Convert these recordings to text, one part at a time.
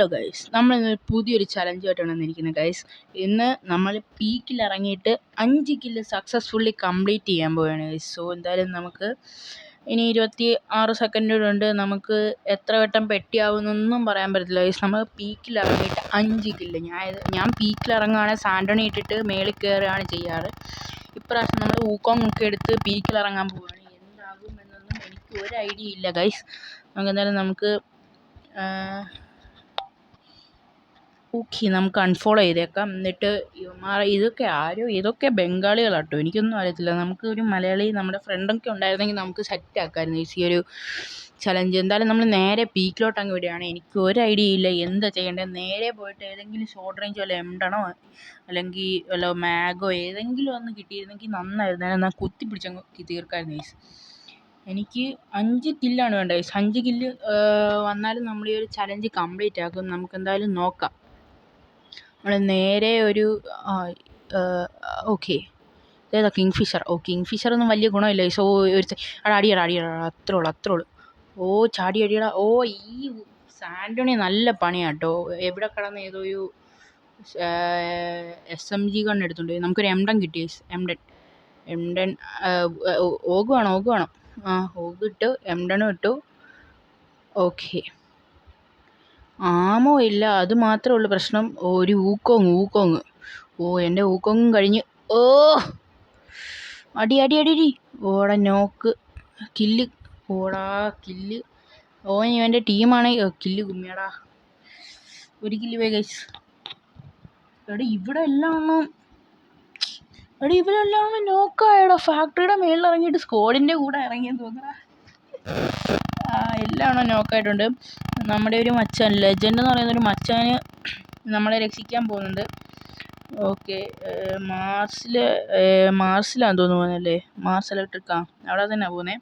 Hello guys നമ്മൾ ഇന്ന് പുതിയൊരു ചലഞ്ചുമായിട്ടാണ് വന്നിരിക്കുന്നത് ഗൈസ് ഇന്ന് നമ്മൾ പീക്കിൽ ഇറങ്ങിയിട്ട് അഞ്ച് കില്ല് സക്സസ്ഫുള്ളി കംപ്ലീറ്റ് ചെയ്യാൻ പോവുകയാണ് ഗൈസ് സോ എന്തായാലും നമുക്ക് ഇനി ഇരുപത്തി ആറ് സെക്കൻഡുകളുണ്ട് നമുക്ക് എത്ര വട്ടം പെട്ടിയാവുമെന്നൊന്നും പറയാൻ പറ്റില്ല ഗൈസ് നമ്മൾ പീക്കിൽ ഇറങ്ങിയിട്ട് അഞ്ച് കില്ല് ഞാൻ ഞാൻ പീക്കിൽ ഇറങ്ങുകയാണെങ്കിൽ സാൻഡണി ഇട്ടിട്ട് മേളിൽ കയറുകയാണ് ചെയ്യാറ്. ഇപ്രാവശ്യം നമ്മൾ ഊക്കോങ് ഒക്കെ എടുത്ത് പീക്കിൽ ഇറങ്ങാൻ പോവുകയാണ് എന്താകും എന്നൊന്നും എനിക്ക് ഒരു ഐഡിയ ഇല്ല ഗൈസ് നമുക്ക് എന്തായാലും നമുക്ക് ഓക്കെ നമുക്ക് അൺഫോളോ ചെയ്തേക്കാം. എന്നിട്ട് ഇതൊക്കെ ആരോ ഇതൊക്കെ ബംഗാളികളാട്ടോ. എനിക്കൊന്നും അറിയത്തില്ല. നമുക്ക് ഒരു മലയാളി നമ്മുടെ ഫ്രണ്ടൊക്കെ ഉണ്ടായിരുന്നെങ്കിൽ നമുക്ക് സെറ്റ് ആക്കാമായിരുന്നു. ഈ ഒരു ചലഞ്ച് എന്തായാലും നമ്മൾ നേരെ പീക്കിലോട്ട് അങ്ങ് വിടുകയാണ്. എനിക്ക് ഒരു ഐഡിയ ഇല്ല. എന്താ ചെയ്യേണ്ടത്? നേരെ പോയിട്ട് ഏതെങ്കിലും ഷോർട്ട് റേഞ്ച് വല്ല എംഡണോ അല്ലെങ്കിൽ വല്ല മാഗോ ഏതെങ്കിലും ഒന്ന് കിട്ടിയിരുന്നെങ്കിൽ നന്നായിരുന്നു. എന്നാൽ കുത്തി പിടിച്ചങ്ങ് തീർക്കായിരുന്നു ഈസ് എനിക്ക് അഞ്ച് കില്ലാണ് വേണ്ടത് അഞ്ച് കില്ല് വന്നാലും നമ്മൾ ഈ ഒരു ചലഞ്ച് കംപ്ലീറ്റ് ആക്കും. നമുക്ക് എന്തായാലും നോക്കാം. നമ്മൾ നേരെ ഒരു ഓക്കെ ഏതാ കിങ് ഫിഷർ ഓ കിങ് ഫിഷറൊന്നും വലിയ ഗുണമില്ല സോ ഒരു അടിയട അടിയടാ അടിയടാ അത്രേ ഉള്ളൂ അത്രേ ഉള്ളൂ ഓ ചാടി അടിയടാ ഓ ഈ സാൻഡോണി നല്ല പണിയാണ് കേട്ടോ എവിടെ കിടന്ന് ഏതോ ഒരു എസ് എം ജി ഗൺ എടുത്തുണ്ട് നമുക്കൊരു എംഡൻ കിട്ടി എംഡൻ എംഡൻ ഓഗ് വേണം ഓഗ് വേണം ആ ഓഗ് ഇട്ടു എംഡനും ഇട്ടു ഓക്കെ ആമോ ഇല്ല അത് മാത്രമേ ഉള്ളൂ പ്രശ്നം. ഒരു ഊക്കോങ് ഊക്കോങ്. ഓ എന്റെ ഊക്കോങ്ങും കഴിഞ്ഞ്. ഓ അടി അടി അടി അടി. ഓടാ നോക്ക്. കില്ല്. ഓടാ കില്ല്. ഓ ഇവന്റെ ടീമാണ്. കില്ല് കുമ്മിയടാ. ഒരു കില്ല് പോയി ഗൈസ് എടി ഇവിടെ എല്ലാം എടാ ഇവിടെ ഒന്നും നോക്കായടാ ഫാക്ടറിയുടെ മേളിൽ ഇറങ്ങിയിട്ട് സ്കോഡിന്റെ കൂടെ ഇറങ്ങിയെന്ന് തോന്നടാ എല്ലാം നോക്കായിട്ടുണ്ട്. നമ്മുടെ ഒരു മച്ചാൻ ലെജൻഡ് എന്ന് പറയുന്ന ഒരു മച്ചാന് നമ്മളെ രക്ഷിക്കാൻ പോകുന്നുണ്ട്. ഓക്കെ മാർസിൽ മാർസിലാന്ന് തോന്നുന്നു പോകുന്നല്ലേ മാർസ് ഇലക്ട്രിക് ആ അവിടെ തന്നെ പോകുന്നത്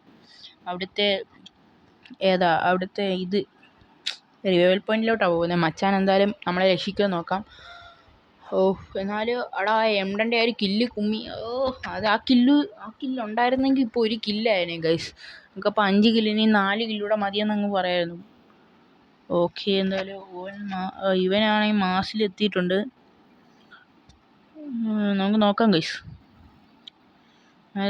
അവിടുത്തെ ഏതാ? അവിടുത്തെ ഇത് റിവൈവൽ പോയിന്റിലോട്ടാണ് പോകുന്നത് മച്ചാൻ എന്തായാലും നമ്മളെ രക്ഷിക്കാൻ നോക്കാം. ഓ എന്നാൽ അവിടെ ആ എംഡന്റെ ആ ഒരു കില്ല് കുമ്മി. ഓ അത് ആ കില്ല് ആ കില്ല് ഉണ്ടായിരുന്നെങ്കിൽ ഇപ്പോൾ ഒരു കില്ലായിരുന്നു ഗൈസ് നമുക്കപ്പോൾ അഞ്ച് കില്ലിന് നാല് കില്ലൂടെ മതിയെന്ന് അങ്ങ് പറയായിരുന്നു. ഓക്കെ എന്തായാലും ഓൻ ഇവനാണെങ്കിൽ മാസിലെത്തിയിട്ടുണ്ട് നമുക്ക് നോക്കാം ഗൈസ്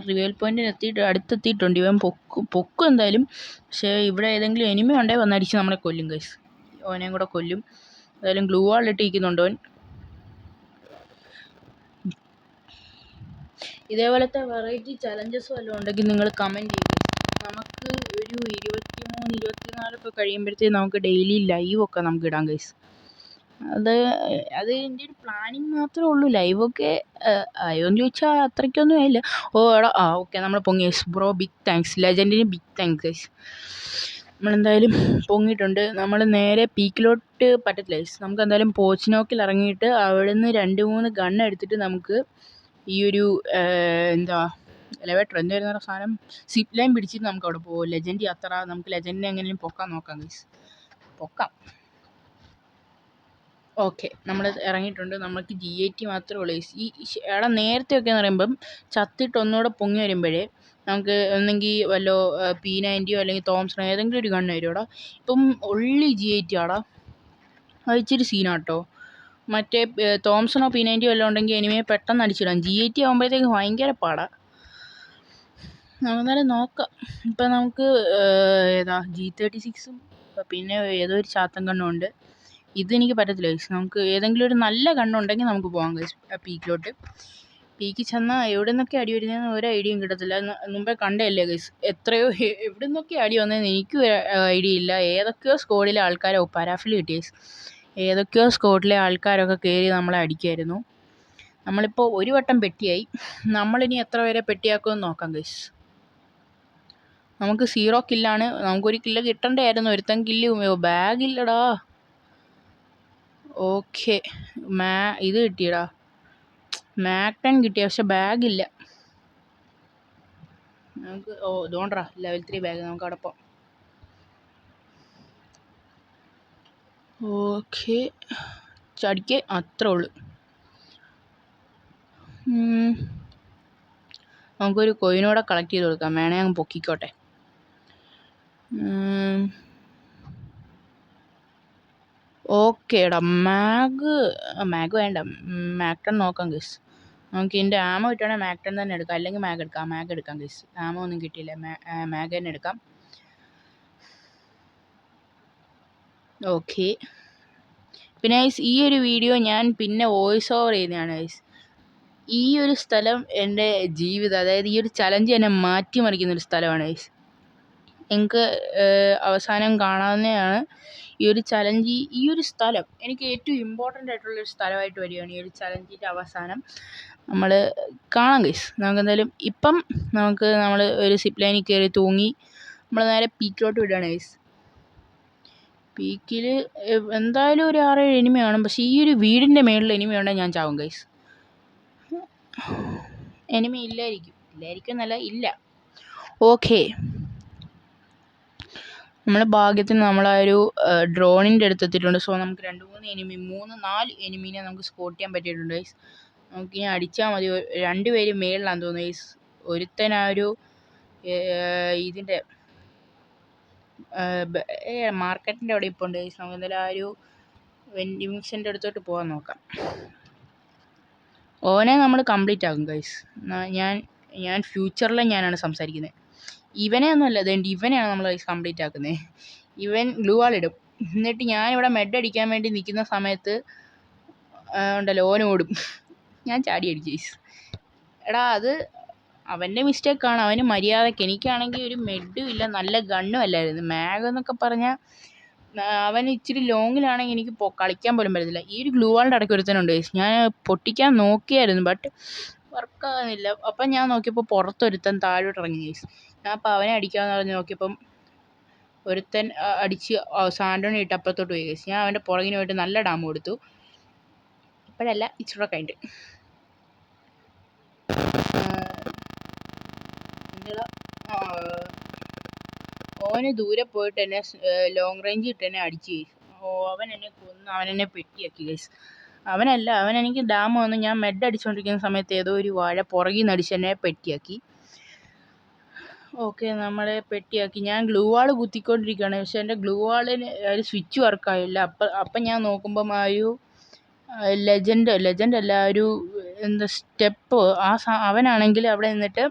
റിവൽ പോയിന്റിൽ എത്തിയിട്ട് അടുത്തെത്തിയിട്ടുണ്ട്. ഇവൻ പൊക്കും പൊക്കും എന്തായാലും. പക്ഷേ ഇവിടെ ഏതെങ്കിലും എനിമി ഉണ്ടേ വന്നടിച്ച് നമ്മളെ കൊല്ലും ഗൈസ് ഓനെയും കൂടെ കൊല്ലും. എന്തായാലും ഗ്ലൂ വാൾ ഇട്ടിരിക്കുന്നുണ്ട് ഓൻ. ഇതേപോലത്തെ വെറൈറ്റി ചലഞ്ചസ് വല്ലതും ഉണ്ടെങ്കിൽ നിങ്ങൾ കമന്റ് ചെയ്യുക നമുക്ക് ഒരു ഇരുപത്തി മൂന്ന് ഇരുപത്തി നാലൊക്കെ കഴിയുമ്പോഴത്തേക്ക് നമുക്ക് ഡെയിലി ലൈവ് ഒക്കെ നമുക്ക് ഇടാം ഗൈസ് അത് അത് എന്റെ ഒരു പ്ലാനിങ് മാത്രമേ ഉള്ളൂ. ലൈവൊക്കെ ആയോന്ന് ചോദിച്ചാൽ അത്രയ്ക്കൊന്നും ആയില്ല. ഓ എടാ ആ ഓക്കെ നമ്മൾ പൊങ്ങി. ഗൈസ് ബ്രോ ബിഗ് താങ്ക്സ് ലെജൻഡിന് ബിഗ് താങ്ക്സ് ഗൈസ് നമ്മളെന്തായാലും പൊങ്ങിയിട്ടുണ്ട്. നമ്മൾ നേരെ പീക്കിലോട്ട് പറ്റത്തില്ല ഗൈസ് നമുക്ക് എന്തായാലും പോച്ചിനോക്കിൽ ഇറങ്ങിയിട്ട് അവിടെ നിന്ന് രണ്ട് മൂന്ന് ഗണ്ണെടുത്തിട്ട് നമുക്ക് ഈ ഒരു എന്താ എലവേറ്റർ വരുന്ന സാധനം? സിപ്പ് ലൈൻ പിടിച്ചിട്ട് നമുക്ക് അവിടെ. പോകും ലെജൻഡ് യാത്ര. നമുക്ക് ലെജൻഡിനെ എങ്ങനെയും പൊക്കാൻ നോക്കാം ഗൈസ് പൊക്കാം. ഓക്കെ നമ്മൾ ഇറങ്ങിയിട്ടുണ്ട്. നമുക്ക് ജി ഐ ടി മാത്രമേ ഉള്ളൂ ഈ എടാ നേരത്തെയൊക്കെ എന്ന് പറയുമ്പം ചത്തിട്ട് ഒന്നുകൂടെ പൊങ്ങി വരുമ്പോഴേ നമുക്ക് ഒന്നെങ്കിൽ വല്ലോ പി നയന്റിയോ അല്ലെങ്കിൽ തോംസണോ ഏതെങ്കിലും ഒരു ഗണ്ണ് വരും ഇപ്പം ഉള്ളി ജി ഐ ടി ആടാ. അത് ഇച്ചിരി സീനാട്ടോ മറ്റേ തോംസണോ പി നയന്റിയോ വല്ലതും ഉണ്ടെങ്കിൽ എനിമയെ പെട്ടെന്ന് അടിച്ചിടാം. ജി ഐ ടി ആകുമ്പോഴത്തേക്ക് ഭയങ്കര പാടാണ് എന്നാലും നോക്കാം. ഇപ്പം നമുക്ക് ഏതാ ജി തേർട്ടി സിക്സും പിന്നെ ഏതോ ഒരു ചാത്തൻ കണ്ണും ഉണ്ട് ഇതെനിക്ക് പറ്റത്തില്ല ഗൈസ് നമുക്ക് ഏതെങ്കിലും ഒരു നല്ല കണ്ണുണ്ടെങ്കിൽ നമുക്ക് പോകാം ഗൈസ് പീക്കിലോട്ട് പീക്കിൽ ചെന്നാൽ എവിടെ നിന്നൊക്കെ അടി വരുന്നതെന്ന് ഒരു ഐഡിയയും കിട്ടത്തില്ല. മുമ്പേ കണ്ടതല്ലേ ഗൈസ് എത്രയോ എവിടെ നിന്നൊക്കെ അടി വന്നതെന്ന് എനിക്കും ഐഡിയ ഇല്ല. ഏതൊക്കെയോ സ്കോഡിലെ ആൾക്കാരോ പരാഫിൽ കിട്ടിയ ഏതൊക്കെയോ സ്കോഡിലെ ആൾക്കാരൊക്കെ കയറി നമ്മളെ അടിക്കുമായിരുന്നു നമ്മളിപ്പോൾ ഒരു വട്ടം പെട്ടിയായി. നമ്മളിനി എത്ര പേരെ പെട്ടിയാക്കുമെന്ന് നോക്കാം ഗൈസ് നമുക്ക് സീറോ കില്ലാണ്. നമുക്കൊരു കില്ല് കിട്ടണ്ടായിരുന്നു. ഒരുത്തൻ കില്ല് ബാഗില്ലടാ ഓക്കെ. മാ ഇത് കിട്ടിയടാ. മാക്ടൺ കിട്ടിയ പക്ഷെ ബാഗില്ല നമുക്ക് ഓ ഇതുകൊണ്ടാ. ലെവൽ ത്രീ ബാഗ് നമുക്ക് അവിടെ പോകാം ഓക്കെ. ചടിക്ക് അത്രേ ഉള്ളു. നമുക്കൊരു കോയിനൂടെ കളക്ട് ചെയ്ത് കൊടുക്കാം. വേണേ അങ്ങ് പൊക്കിക്കോട്ടെ. ഓക്കെ എടാ മാഗ്. മാഗ് വേണ്ട. മാക്ടൺ നോക്കാം ഗസ് നമുക്ക് ഇതിന്റെ ആമ കിട്ടുവാണെങ്കിൽ മാക്ടൺ തന്നെ എടുക്കാം. അല്ലെങ്കിൽ മാഗ് എടുക്കാം. മാഗ് എടുക്കാം ഗസ് ആമ ഒന്നും കിട്ടിയില്ല. മാഗ് തന്നെ എടുക്കാം. ഓക്കെ. പിന്നെ ഗൈസ് ഈ ഒരു വീഡിയോ ഞാൻ പിന്നെ വോയിസ് ഓവർ ചെയ്യുന്നതാണ് ഗൈസ് ഈ ഒരു സ്ഥലം എന്റെ ജീവിതം അതായത് ഈ ഒരു ചലഞ്ച് എന്നെ മാറ്റിമറിക്കുന്ന ഒരു സ്ഥലമാണ് ഗൈസ് നിങ്ങൾക്ക് അവസാനം കാണാവുന്നതാണ്. ഈ ഒരു ചലഞ്ച് ഈ ഒരു സ്ഥലം എനിക്ക് ഏറ്റവും ഇമ്പോർട്ടന്റ് ആയിട്ടുള്ള ഒരു സ്ഥലമായിട്ട് വരികയാണ് ഈ ഒരു ചലഞ്ചിന്റെ അവസാനം. നമ്മൾ കാണാം ഗൈസ് നമുക്ക് എന്തായാലും ഇപ്പം നമുക്ക് നമ്മൾ ഒരു സിപ്പ് ലൈനിൽ കയറി തൂങ്ങി നമ്മൾ നേരെ പീക്കിലോട്ട് വിടുകയാണ് ഗൈസ് പീക്കിൽ എന്തായാലും ഒരു ആറേഴ് എനിമി കാണും. പക്ഷേ ഈ ഒരു വീടിന്റെ മേളിൽ എനിമി ഉണ്ടെങ്കിൽ ഞാൻ ചാവും ഗൈസ് എനിമി ഇല്ലായിരിക്കും. ഇല്ലായിരിക്കും എന്നല്ല ഇല്ല. ഓക്കെ നമ്മൾ ഭാഗ്യത്തിന് നമ്മൾ ആ ഒരു ഡ്രോണിന്റെ അടുത്ത് എത്തിയിട്ടുണ്ട്. സോ നമുക്ക് രണ്ട് മൂന്ന് എനിമി മൂന്ന് നാല് എനിമീനെ നമുക്ക് സ്പോട്ട് ചെയ്യാൻ പറ്റിയിട്ടുണ്ട് ഗൈസ്. നമുക്ക് ഇനി അടിച്ചാൽ മതി. രണ്ട് പേര് മേളിലാണെന്ന് തോന്നുന്നു ഗൈസ്. ഒരുത്തൻ ആ ഒരു ഇതിന്റെ മാർക്കറ്റിന്റെ അവിടെ ഇപ്പോൾ ഉണ്ട് ഗൈസ്. നമുക്ക് എന്തായാലും ആ ഒരു വെൻഡിമിഷന്റെ അടുത്തോട്ട് പോകാൻ നോക്കാം. ഓനെ നമ്മൾ കംപ്ലീറ്റ് ആക്കും ഗൈസ്. ഞാൻ ഞാൻ ഫ്യൂച്ചറിലെ ഞാനാണ് സംസാരിക്കുന്നത് ഇവനെ ഒന്നുമല്ല അതുകൊണ്ട് ഇവനെയാണ് നമ്മൾ കംപ്ലീറ്റ് ആക്കുന്നത് ഇവൻ ഗ്ലൂ വാൾ ഇടും. എന്നിട്ട് ഞാനിവിടെ മെഡ് അടിക്കാൻ വേണ്ടി നിൽക്കുന്ന സമയത്ത് ഉണ്ടല്ലോ ഓനോടും ഞാൻ ചാടി അടിച്ചു എടാ അത് അവന്റെ മിസ്റ്റേക്കാണ് അവന് മര്യാദയ്ക്ക് എനിക്കാണെങ്കിൽ ഒരു മെഡും ഇല്ല നല്ല ഗണ്ണും അല്ലായിരുന്നു. മാഗ് എന്നൊക്കെ പറഞ്ഞാൽ അവൻ ഇച്ചിരി ലോങ്ങിലാണെങ്കിൽ എനിക്ക് കളിക്കാൻ പോലും പറ്റത്തില്ല. ഈ ഒരു ഗ്ലൂ വാളിന്റെ ഇടയ്ക്ക് ഒരുത്തനുണ്ട് ഞാൻ പൊട്ടിക്കാൻ നോക്കിയായിരുന്നു ബട്ട് വർക്കാകുന്നില്ല അപ്പം ഞാൻ നോക്കിയപ്പോൾ പുറത്തൊരുത്തൻ താഴോട്ട് ഇറങ്ങി അപ്പോൾ അവനെ അടിക്കാമെന്ന് പറഞ്ഞ് നോക്കിയപ്പം ഒരുത്തൻ അടിച്ച് സാൻഡോണി ഇട്ട് അപ്പുറത്തോട്ട് പോയി. കഴിച്ചു ഞാൻ അവന്റെ പുറകിന് പോയിട്ട് നല്ല ഡാം കൊടുത്തു. ഇപ്പോഴല്ല ഇച്ചിരി കഴിഞ്ഞിട്ട്. ഓന് ദൂരെ പോയിട്ട് എന്നെ ലോങ് റേഞ്ച് ഇട്ട് എന്നെ അടിച്ച് ഓ അവൻ എന്നെ കൊന്ന് അവൻ എന്നെ പെട്ടിയാക്കി ഗൈസ് അവനല്ല അവൻ എനിക്ക് ഡാം വന്ന് ഞാൻ മെഡ് അടിച്ചുകൊണ്ടിരിക്കുന്ന സമയത്ത് ഏതോ ഒരു വാഴ പുറകിൽ നിന്ന് അടിച്ച് എന്നെ പെട്ടിയാക്കി. ഓക്കെ നമ്മളെ പെട്ടിയാക്കി. ഞാൻ ഗ്ലൂ വാൾ കുത്തിക്കൊണ്ടിരിക്കുകയാണ്. പക്ഷേ എന്റെ ഗ്ലൂ വാളിന് ഒരു സ്വിച്ച് വർക്കായില്ല. അപ്പം അപ്പം ഞാൻ നോക്കുമ്പം ആ ഒരു ലെജൻഡ് ലെജൻഡ് അല്ല ഒരു എന്താ സ്റ്റെപ്പ്. ആ അവനാണെങ്കിൽ അവിടെ നിന്നിട്ട്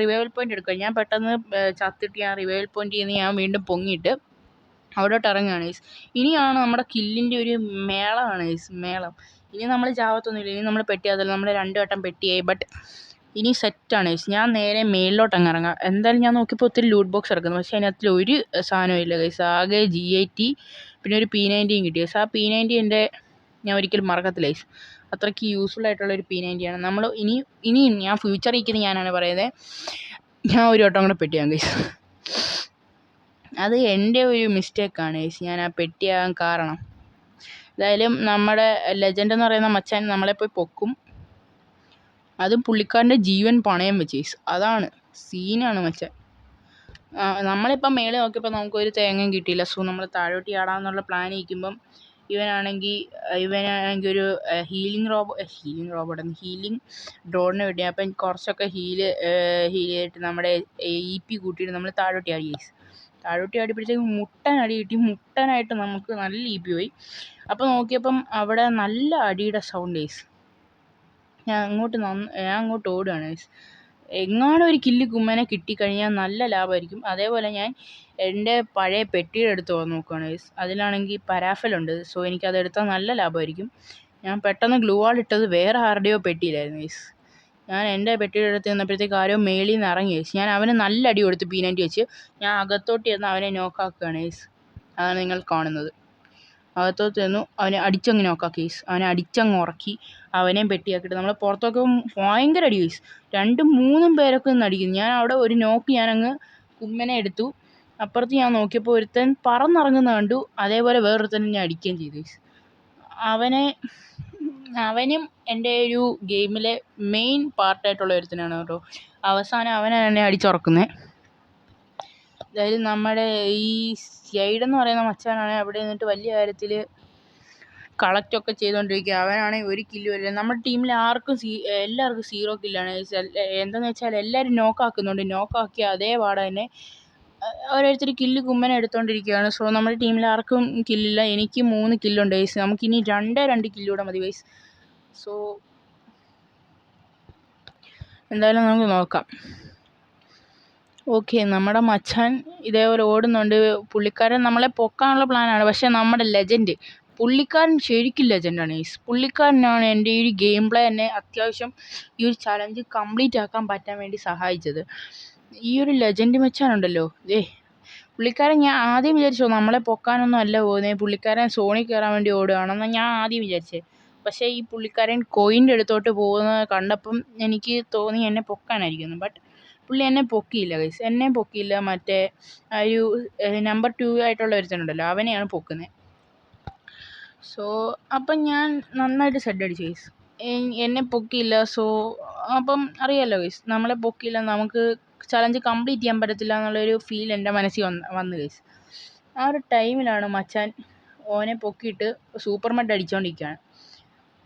റിവൈവൽ പോയിന്റ് എടുക്കുക. ഞാൻ പെട്ടെന്ന് ചത്തിട്ട് ഞാൻ റിവൈവൽ പോയിന്റിൽ നിന്ന് ഞാൻ വീണ്ടും പൊങ്ങിയിട്ട് അവിടോട്ട് ഇറങ്ങുകയാണ്. ഈസ് ഇനിയാണ് നമ്മുടെ കില്ലിന്റെ ഒരു മേളമാണ് ഈസ് മേളം. ഇനി നമ്മൾ ചാവത്തൊന്നുമില്ല. ഇനി നമ്മൾ പെട്ടിയാതല്ല. നമ്മൾ രണ്ട് വട്ടം പെട്ടിയായി. ബട്ട് ഇനി സെറ്റാണ്. ഗൈസ് ഞാൻ നേരെ മേളിലോട്ട് അങ്ങ് ഇറങ്ങാം എന്തായാലും ഞാൻ നോക്കിയപ്പോൾ ഒത്തിരി ലൂട്ട് ബോക്സ് ഇറക്കുന്നു പക്ഷേ അതിനകത്തിൽ ഒരു സാധനവും ഇല്ല ഗൈസ് ആകെ ജി ഐ ടി പിന്നെ ഒരു പി നയന്റിയും കിട്ടി. ഗൈസ് ആ പി നയന്റി എന്റെ ഞാൻ ഒരിക്കലും മറക്കത്തില്ല ഗൈസ് അത്രയ്ക്ക് യൂസ്ഫുൾ ആയിട്ടുള്ള ഒരു പി നയന്റിയാണ് നമ്മൾ ഇനി ഇനിയും ഞാൻ ഫ്യൂച്ചർ ഇരിക്കുന്ന ഞാനാണ് പറയുന്നത് ഞാൻ ഒരു വട്ടം കൂടെ പെട്ടിയാൻ ഗൈസ് അത് എന്റെ ഒരു മിസ്റ്റേക്കാണ് ഗൈസ് ഞാൻ ആ പെട്ടിയാകാൻ കാരണം. എന്തായാലും നമ്മുടെ ലെജൻഡ് എന്ന് പറയുന്ന മച്ചാൻ നമ്മളെ പോയി പൊക്കും. അതും പുള്ളിക്കാരന്റെ ജീവൻ പണയം വെച്ച്. അതാണ് സീനാണ് മച്ചാൻ. നമ്മളിപ്പം മേളിൽ നോക്കിയപ്പോൾ നമുക്കൊരു തേങ്ങയും കിട്ടിയില്ല. സോ നമ്മൾ താഴോട്ട് ചാടാമെന്നുള്ള പ്ലാൻ ഇരിക്കുമ്പം ഇവനാണെങ്കിൽ ഇവനാണെങ്കിൽ ഒരു healing robo healing robot healing ഡ്രോണിന് വേണ്ടി അപ്പം കുറച്ചൊക്കെ ഹീൽ ഹീൽ ചെയ്തിട്ട് നമ്മുടെ ഇ പി കൂട്ടിയിട്ട് നമ്മൾ താഴോട്ട് ചാടി ഗൈസ് താഴോട്ട് ചാടിയപ്പോഴത്തേക്കും മുട്ടൻ അടി കിട്ടി. മുട്ടനായിട്ട് നമുക്ക് നല്ല ഇ പി പോയി. അപ്പോൾ നോക്കിയപ്പം അവിടെ നല്ല അടിയുടെ സൗണ്ട് ഗൈസ് ഞാൻ അങ്ങോട്ട് ഞാൻ അങ്ങോട്ട് ഓടുകയാണ് എങ്ങാനും ഒരു കില്ല് കുമ്മനെ കിട്ടിക്കഴിഞ്ഞാൽ നല്ല ലാഭമായിരിക്കും. അതേപോലെ ഞാൻ എന്റെ പഴയ പെട്ടിയുടെ അടുത്ത് പോകാൻ നോക്കുകയാണ് ഗൈസ് അതിലാണെങ്കിൽ പരാഫലുണ്ട് സോ എനിക്കത് എടുത്താൽ നല്ല ലാഭമായിരിക്കും. ഞാൻ പെട്ടെന്ന് ഗ്ലൂ വാൾ ഇട്ടത് വേറെ ആരുടെയോ പെട്ടിയിലായിരുന്നു ഗൈസ് ഞാൻ എന്റെ പെട്ടിയുടെ അടുത്ത് നിന്നപ്പോഴത്തേക്ക് ആരോ മേളിൽ നിന്ന് ഇറങ്ങി ഗൈസ് ഞാൻ അവന് നല്ല അടി കൊടുത്ത് പീനന്റ് വെച്ച് ഞാൻ അകത്തോട്ട് ചെന്ന് അവനെ നോക്കാക്കുകയാണ് ഗൈസ് അതാണ് നിങ്ങൾ കാണുന്നത്. അകത്തോട്ട് ചെന്നു അവനെ അടിച്ചങ്ങ് നോക്കാക്കി ഗൈസ് അവനെ അടിച്ചങ്ങ് ഉറക്കി അവനെയും പെട്ടിയാക്കിയിട്ട്. നമ്മൾ പുറത്തൊക്കെ ഭയങ്കര അടി രണ്ടും മൂന്നും പേരൊക്കെ നിന്ന് അടിക്കുന്നു. ഞാൻ അവിടെ ഒരു നോക്ക് ഞാനങ്ങ് കുമ്മനെ എടുത്തു. അപ്പുറത്ത് ഞാൻ നോക്കിയപ്പോൾ ഒരുത്തൻ പറന്നിറങ്ങുന്ന കണ്ടു. അതേപോലെ വേറൊരുത്തൻ ഞാൻ അടിക്കുകയും ചെയ്തു അവനെ അവനും എന്റെ ഒരു ഗെയിമിലെ മെയിൻ പാർട്ടായിട്ടുള്ള ഒരുത്തനാണ് കേട്ടോ. അവസാനം അവനാണ് എന്നെ അടിച്ചുറക്കുന്നത് അതായത് നമ്മുടെ ഈ സൈഡ് എന്ന് പറയുന്ന മച്ചാനാണ് അവിടെ നിന്നിട്ട് വലിയ കാര്യത്തിൽ കളക്റ്റൊക്കെ ചെയ്തുകൊണ്ടിരിക്കുക അവനാണെങ്കിൽ ഒരു കില്ല് വരില്ല നമ്മുടെ ടീമിൽ ആർക്കും എല്ലാവർക്കും സീറോ കില്ലാണ് എന്താണെന്ന് വെച്ചാൽ എല്ലാവരും നോക്കാക്കുന്നുണ്ട് നോക്കാക്കിയ അതേ പാടെ തന്നെ ഓരോരുത്തർ കില്ല് കുമ്മനെ എടുത്തുകൊണ്ടിരിക്കുകയാണ് സോ നമ്മുടെ ടീമിൽ ആർക്കും കില്ലില്ല എനിക്ക് മൂന്ന് കില്ലുണ്ട് ഗൈസ് നമുക്കിനി രണ്ടേ രണ്ട് കില്ലൂടെ മതി ഗൈസ് സോ എന്തായാലും നമുക്ക് നോക്കാം. ഓക്കെ നമ്മുടെ മച്ചാൻ ഇതേപോലെ ഓടുന്നുണ്ട്. പുള്ളിക്കാരൻ നമ്മളെ പൊക്കാനുള്ള പ്ലാനാണ് പക്ഷേ നമ്മുടെ ലെജൻഡ് പുള്ളിക്കാരൻ ശരിക്കും ലെജൻഡാണ് ഗൈസ് പുള്ളിക്കാരനാണ് എന്റെ ഈ ഒരു ഗെയിം പ്ലേ എന്നെ അത്യാവശ്യം ഈ ഒരു ചലഞ്ച് കംപ്ലീറ്റ് ആക്കാൻ പറ്റാൻ വേണ്ടി സഹായിച്ചത്. ഈ ഒരു ലെജൻഡ് മച്ചാനുണ്ടല്ലോ ഏ പുള്ളിക്കാരൻ ഞാൻ ആദ്യം വിചാരിച്ചോ നമ്മളെ പൊക്കാനൊന്നും അല്ല പോകുന്നത് പുള്ളിക്കാരൻ സോണി കയറാൻ വേണ്ടി ഓടുകയാണെന്നാണ് ഞാൻ ആദ്യം വിചാരിച്ചത് പക്ഷേ ഈ പുള്ളിക്കാരൻ കോയിന്റെ അടുത്തോട്ട് പോകുന്നത് കണ്ടപ്പം എനിക്ക് തോന്നി എന്നെ പൊക്കാനായിരിക്കുന്നു. ബട്ട് പുള്ളി എന്നെ പൊക്കിയില്ല ഗൈസ് എന്നെ പൊക്കിയില്ല. മറ്റേ ഒരു നമ്പർ ടു ആയിട്ടുള്ള ഒരുത്തനുണ്ടല്ലോ അവനെയാണ് പൊക്കുന്നത്. സോ അപ്പം ഞാൻ നന്നായിട്ട് സെഡ് അടിച്ചു ഗൈസ് എന്നെ പൊക്കിയില്ല. സോ അപ്പം അറിയാമല്ലോ ഗൈസ് നമ്മളെ പൊക്കിയില്ല. നമുക്ക് ചലഞ്ച് കംപ്ലീറ്റ് ചെയ്യാൻ പറ്റത്തില്ല എന്നുള്ളൊരു ഫീൽ എന്റെ മനസ്സിൽ വന്ന് വന്നു ഗൈസ് ആ ഒരു ടൈമിലാണ് മച്ചാൻ ഓനെ പൊക്കിയിട്ട് സൂപ്പർ മെഡ് അടിച്ചുകൊണ്ടിരിക്കുകയാണ്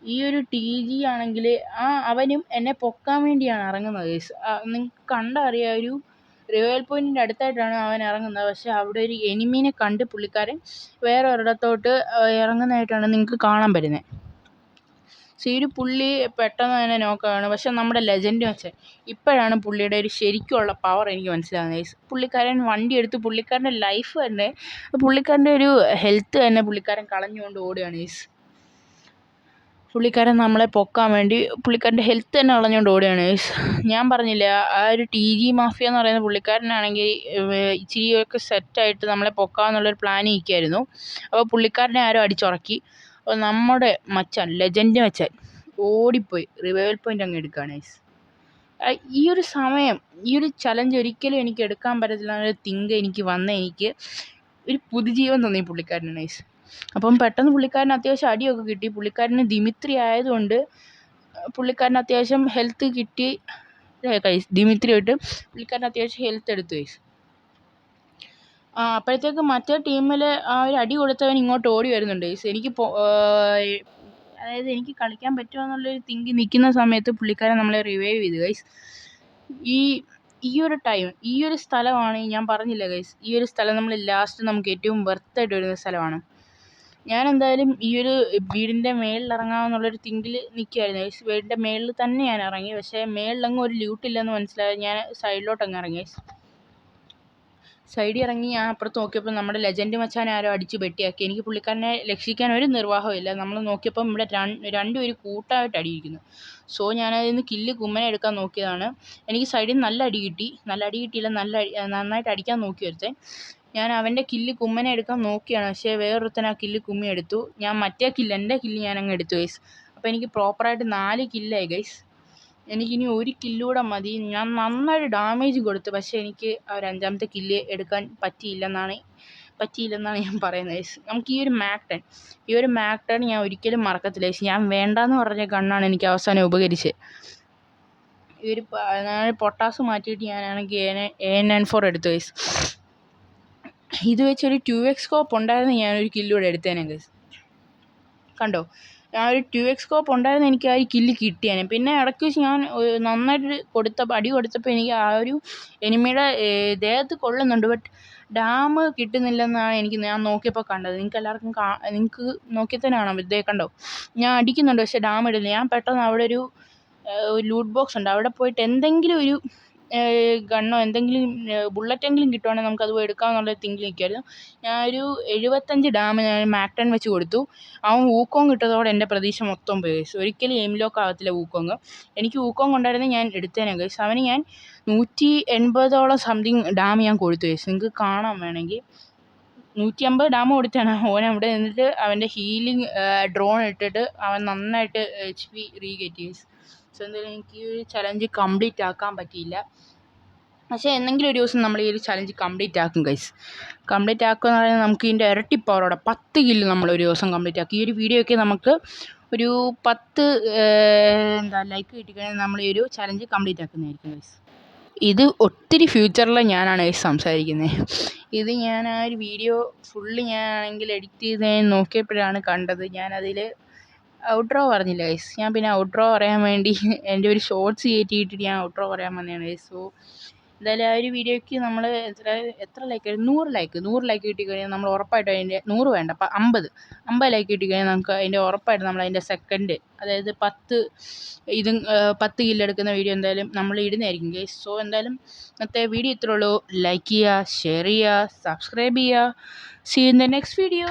ഈ ഒരു ടി ജി ആണെങ്കിൽ ആ അവനും എന്നെ പൊക്കാൻ വേണ്ടിയാണ് ഇറങ്ങുന്നത് ഗൈസ് നിങ്ങൾക്ക് കണ്ടാൽ അറിയാം ഒരു റിവൽ പോയിന്റിന്റെ അടുത്തായിട്ടാണ് അവൻ ഇറങ്ങുന്നത്. പക്ഷേ അവിടെ ഒരു എനിമീനെ കണ്ട് പുള്ളിക്കാരൻ വേറെ ഒരിടത്തോട്ട് ഇറങ്ങുന്നതായിട്ടാണ് നിങ്ങൾക്ക് കാണാൻ പറ്റുന്നത്. സോ ഈ ഒരു പുള്ളി പെട്ടെന്ന് തന്നെ നോക്കുകയാണ്. പക്ഷെ നമ്മുടെ ലെജൻഡ് വെച്ച് ഇപ്പോഴാണ് പുള്ളിയുടെ ഒരു ശരിക്കുള്ള പവർ എനിക്ക് മനസ്സിലാകുന്നത്. പുള്ളിക്കാരൻ വണ്ടി എടുത്ത് പുള്ളിക്കാരന്റെ ലൈഫ് തന്നെ പുള്ളിക്കാരന്റെ ഒരു ഹെൽത്ത് തന്നെ പുള്ളിക്കാരൻ കളഞ്ഞുകൊണ്ട് ഓടുകയാണ്. ഗൈസ് പുള്ളിക്കാരൻ നമ്മളെ പൊക്കാൻ വേണ്ടി പുള്ളിക്കാരന്റെ ഹെൽത്ത് തന്നെ കളഞ്ഞുകൊണ്ട് ഓടുകയാണ്. ഞാൻ പറഞ്ഞില്ല ആ ഒരു ടി ജി മാഫിയ എന്ന് പറയുന്ന പുള്ളിക്കാരനാണെങ്കിൽ ഇച്ചിരിയൊക്കെ സെറ്റായിട്ട് നമ്മളെ പൊക്കാമെന്നുള്ളൊരു പ്ലാൻ ഇരിക്കുകയായിരുന്നു. അപ്പോൾ പുള്ളിക്കാരനെ ആരോ അടിച്ചുറക്കി. അപ്പോൾ നമ്മുടെ മച്ചാൻ ലെജൻഡ് മച്ചാൻ ഓടിപ്പോയി. റിവൈവൽ പോയിന്റ് അങ്ങ് എടുക്കുകയാണ് ഗൈസ് ഈ ഒരു സമയം ഈ ഒരു ചലഞ്ച് ഒരിക്കലും എനിക്ക് എടുക്കാൻ പറ്റത്തില്ല. എന്നൊരു തിങ്ക് എനിക്ക് വന്ന എനിക്ക് ഒരു പുതുജീവൻ തോന്നി പുള്ളിക്കാരനാണ് ഗൈസ് അപ്പം പെട്ടെന്ന് പുള്ളിക്കാരന് അത്യാവശ്യം അടിയൊക്കെ കിട്ടി. പുള്ളിക്കാരന് ദിമിത്രി ആയതുകൊണ്ട് പുള്ളിക്കാരന് അത്യാവശ്യം ഹെൽത്ത് കിട്ടി. കൈസ് ദിമിത്രി ആയിട്ട് പുള്ളിക്കാരന് അത്യാവശ്യം ഹെൽത്ത് എടുത്തു ആ അപ്പോഴത്തേക്ക് മറ്റേ ടീമിൽ ആ ഒരു അടി കൊടുത്തവൻ ഇങ്ങോട്ട് ഓടി വരുന്നുണ്ട് ഗൈസ് എനിക്ക് അതായത് എനിക്ക് കളിക്കാൻ പറ്റുമോ എന്നുള്ളൊരു തിങ്കി നിൽക്കുന്ന സമയത്ത് പുള്ളിക്കാരൻ നമ്മളെ റിവൈവ് ചെയ്തു ഗൈസ് ഈ ഈ ഒരു ടൈം ഈ ഒരു സ്ഥലമാണ് ഞാൻ പറഞ്ഞില്ല ഗൈസ് ഈ ഒരു സ്ഥലം നമ്മൾ ലാസ്റ്റ് നമുക്ക് ഏറ്റവും വെർത്തായിട്ട് വരുന്ന സ്ഥലമാണ്. ഞാൻ എന്തായാലും ഈ ഒരു വീടിന്റെ മേളിൽ ഇറങ്ങാമെന്നുള്ളൊരു തിങ്കിൽ നിൽക്കുകയായിരുന്നു വീടിന്റെ മേളിൽ തന്നെ ഞാൻ ഇറങ്ങി. പക്ഷേ മേളിലങ്ങും ഒരു ലൂട്ടില്ലെന്ന് മനസ്സിലായി. ഞാൻ സൈഡിലോട്ട് സൈഡിലോട്ടങ്ങ് ഇറങ്ങി. സൈഡിൽ ഇറങ്ങി ഞാൻ അപ്പുറത്ത് നോക്കിയപ്പോൾ നമ്മുടെ ലെജൻഡ് മച്ചാനെ ആരോ അടിച്ച് വെട്ടിയാക്കി. എനിക്ക് പുള്ളിക്കാരനെ രക്ഷിക്കാൻ ഒരു നിർവാഹമില്ല നമ്മൾ നോക്കിയപ്പം ഇവിടെ രണ്ടുപേരും കൂട്ടമായിട്ട് അടിയിരിക്കുന്നു സോ ഞാനതിൽ നിന്ന് കില്ല് കുമ്മനെ എടുക്കാൻ നോക്കിയതാണ്. എനിക്ക് സൈഡിൽ നിന്ന് നല്ല അടി കിട്ടി. നല്ല അടി കിട്ടിയില്ല. നല്ല നന്നായിട്ട് അടിക്കാൻ നോക്കി ഒരുത്തൻ. ഞാൻ അവന്റെ കില്ല് കുമ്മനെ എടുക്കാൻ നോക്കിയാണ്. പക്ഷേ വേറൊരുത്തൻ ആ കില്ല് കുമ്മി എടുത്തു. ഞാൻ മറ്റേ കില്ല് എന്റെ കില്ല് ഞാൻ അങ്ങ് എടുത്തു ഗൈസ് അപ്പോൾ എനിക്ക് പ്രോപ്പറായിട്ട് നാല് കില്ലായി ഗൈസ് എനിക്കിനി ഒരു കില്ലൂടെ മതി. ഞാൻ നന്നായിട്ട് ഡാമേജ് കൊടുത്തു. പക്ഷേ എനിക്ക് ആ ഒരു അഞ്ചാമത്തെ കില്ല് എടുക്കാൻ പറ്റിയില്ലെന്നാണ് പറ്റിയില്ലെന്നാണ് ഞാൻ പറയുന്നത് ഗൈസ് നമുക്ക് ഈ ഒരു മാക്ടൺ ഈ ഒരു മാക്ടൺ ഞാൻ ഒരിക്കലും മറക്കത്തില്ല ഗൈസ് ഞാൻ വേണ്ടാന്ന് പറഞ്ഞ ഗണ്ണാണ് എനിക്ക് അവസാനം ഉപകരിച്ചത്. ഈ ഒരു പൊട്ടാസ് മാറ്റിയിട്ട് ഞാനാണെങ്കിൽ എ നയൻ ഫോർ എടുത്തു ഗൈസ് ഇത് വെച്ചൊരു ടു എക്സ് സ്കോപ്പ് ഉണ്ടായിരുന്നു ഞാനൊരു കില്ലൂടെ എടുത്തേനെ ഗസ് കണ്ടോ? ആ ഒരു ടു എക്സ് സ്കോപ്പ് ഉണ്ടായിരുന്നു എനിക്ക് ആ ഒരു കില്ല് കിട്ടിയേനെ പിന്നെ ഇടയ്ക്ക് വെച്ച് ഞാൻ നന്നായിട്ട് കൊടുത്ത അടി കൊടുത്തപ്പോൾ എനിക്ക് ആ ഒരു എനിമിയുടെ ദേഹത്ത് കൊള്ളുന്നുണ്ട്. ബട്ട് ഡാം കിട്ടുന്നില്ലെന്നാണ് എനിക്ക് ഞാൻ നോക്കിയപ്പോൾ കണ്ടത്. നിങ്ങൾക്ക് എല്ലാവർക്കും കാ നിങ്ങൾക്ക് നോക്കിയാൽ തന്നെ കാണാം ഇതേ കണ്ടോ? ഞാൻ അടിക്കുന്നുണ്ട് പക്ഷേ ഡാം ഇടില്ല. ഞാൻ പെട്ടെന്ന് അവിടെ ഒരു ലൂട്ട് ബോക്സ് ഉണ്ട്. അവിടെ പോയിട്ട് എന്തെങ്കിലും ഒരു ഗണ്ണോ എന്തെങ്കിലും ബുള്ളറ്റെങ്കിലും കിട്ടുവാണെങ്കിൽ നമുക്കത് പോയി എടുക്കാമെന്നുള്ള തിങ്കിൽ നിൽക്കുമായിരുന്നു ഒരു എഴുപത്തഞ്ച് ഡാം ഞാൻ മാക്ടൺ വെച്ച് കൊടുത്തു. അവൻ വൂക്കോങ് കിട്ടതോടെ എന്റെ പ്രതീക്ഷ മൊത്തം പോയി. ഒരിക്കലും എയിം ലോക്ക് ആകത്തില്ല വൂക്കോങ് എനിക്ക് വൂക്കോങ് കൊണ്ടായിരുന്നു ഞാൻ എടുത്തേനെ. ഗൈസ് അവന് ഞാൻ നൂറ്റി എൺപതോളം സംതിങ് ഡാം ഞാൻ കൊടുത്തു. ഗൈസ് നിങ്ങൾക്ക് കാണാൻ വേണമെങ്കിൽ. നൂറ്റി അമ്പത് ഡാം കൊടുത്താണ് ഓൻ അവിടെ നിന്നിട്ട് അവന്റെ ഹീലിംഗ് ഡ്രോൺ ഇട്ടിട്ട് അവൻ നന്നായിട്ട് എച്ച് പി റീഗേറ്റ് ഗൈസ് സോ എനിക്ക് ഈ ഒരു ചലഞ്ച് കംപ്ലീറ്റ് ആക്കാൻ പറ്റിയില്ല. പക്ഷേ എന്നെങ്കിലും ഒരു ദിവസം നമ്മൾ ഈ ഒരു ചലഞ്ച് കംപ്ലീറ്റ് ആക്കും ഗൈസ് കംപ്ലീറ്റ് ആക്കുക എന്ന് പറയുന്നത് നമുക്ക് ഇതിന്റെ ഇരട്ടി പവറോടെ പത്ത് കില്ല് നമ്മൾ ഒരു ദിവസം കംപ്ലീറ്റ് ആക്കും. ഈ ഒരു വീഡിയോ ഒക്കെ നമുക്ക് ഒരു പത്ത് എന്താ ലൈക്ക് കിട്ടിക്കഴിഞ്ഞാൽ നമ്മൾ ഈ ഒരു ചലഞ്ച് കംപ്ലീറ്റ് ആക്കുന്നതായിരിക്കും ഗൈസ് ഇത് ഒത്തിരി ഫ്യൂച്ചറിൽ ഞാനാണ് ഗൈസ് സംസാരിക്കുന്നത് ഇത് ഞാൻ ആ ഒരു വീഡിയോ ഫുള്ള് ഞാനാണെങ്കിൽ എഡിറ്റ് ചെയ്ത് നോക്കിയപ്പോഴാണ് കണ്ടത്. ഞാനതിൽ ഔട്ട്രോ പറഞ്ഞില്ല ഗൈസ് ഞാൻ പിന്നെ ഔട്ട്രോ പറയാൻ വേണ്ടി എന്റെ ഒരു ഷോർട്സ് കയറ്റിയിട്ട് ഞാൻ ഔട്ട്രോ പറയാൻ വന്നതാണ് ഗൈസ് സോ എന്തായാലും ആ ഒരു വീഡിയോയ്ക്ക് നമ്മൾ എത്ര എത്ര ലൈക്ക് നൂറ് ലൈക്ക് നൂറ് ലൈക്ക് കിട്ടിക്കഴിഞ്ഞാൽ നമ്മൾ ഉറപ്പായിട്ടും അതിന്റെ നൂറ് വേണ്ട അപ്പം അമ്പത്. അമ്പത് ലൈക്ക് കിട്ടിക്കഴിഞ്ഞാൽ നമുക്ക് അതിന്റെ ഉറപ്പായിട്ട് നമ്മൾ അതിന്റെ സെക്കൻഡ് അതായത് പത്ത് ഇതും പത്ത് കില്ലെടുക്കുന്ന വീഡിയോ എന്തായാലും നമ്മൾ ഇടുന്നതായിരിക്കും ഗൈസ് സോ എന്തായാലും ഇന്നത്തെ വീഡിയോ ഇത്രയുള്ളൂ ലൈക്ക് ചെയ്യുക ഷെയർ ചെയ്യുക സബ്സ്ക്രൈബ് ചെയ്യുക. See in the next video